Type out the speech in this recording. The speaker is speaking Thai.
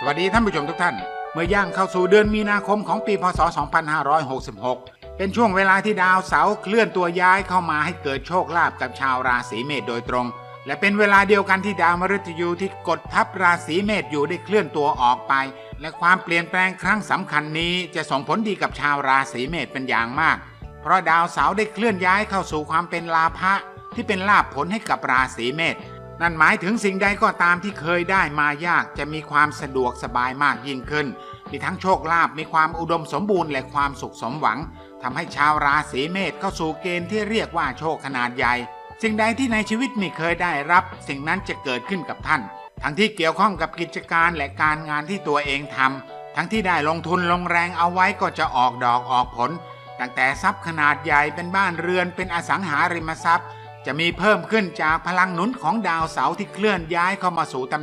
สวัสดีท่านผู้ชมทุกท่าน เมื่อย่างเข้าสู่เดือนมีนาคมของปีพศ 2566 เป็นช่วงเวลาที่ดาวเสาร์เคลื่อนตัวย้ายเข้ามาให้เกิดโชคลาภกับชาวราศีเมษโดยตรง และเป็นเวลาเดียวกันที่ดาวมฤตยูที่กดทับราศีเมษอยู่ได้เคลื่อนตัวออกไป และความเปลี่ยนแปลงครั้งสำคัญนี้จะส่งผลดีกับชาวราศีเมษเป็นอย่างมาก เพราะดาวเสาร์ได้เคลื่อนย้ายเข้าสู่ความเป็นลาภะที่เป็นลาภผลให้กับราศีเมษ นั่นหมายถึงสิ่งใดก็ตามที่เคยได้มายากจะมีความสะดวกสบายมากยิ่งขึ้น มีทั้งโชคลาภมีความอุดมสมบูรณ์และความสุขสมหวังทำให้ชาวราศีเมษเข้าสู่เกณฑ์ที่เรียกว่าโชคขนาดใหญ่ สิ่งใดที่ในชีวิตไม่เคยได้รับ สิ่งนั้นจะเกิดขึ้นกับท่าน ทั้งที่เกี่ยวข้องกับกิจการและการงานที่ตัวเองทำทั้งที่ได้ลงทุนลงแรงเอาไว้ก็จะออกดอกออกผลตั้งแต่ทรัพย์ขนาดใหญ่เป็นบ้านเรือนเป็นอสังหาริมทรัพย์ จะมีเพิ่มขึ้นจากพลังหนุนของดาวเสาร์ที่เคลื่อนย้ายเข้ามาสู่ตำ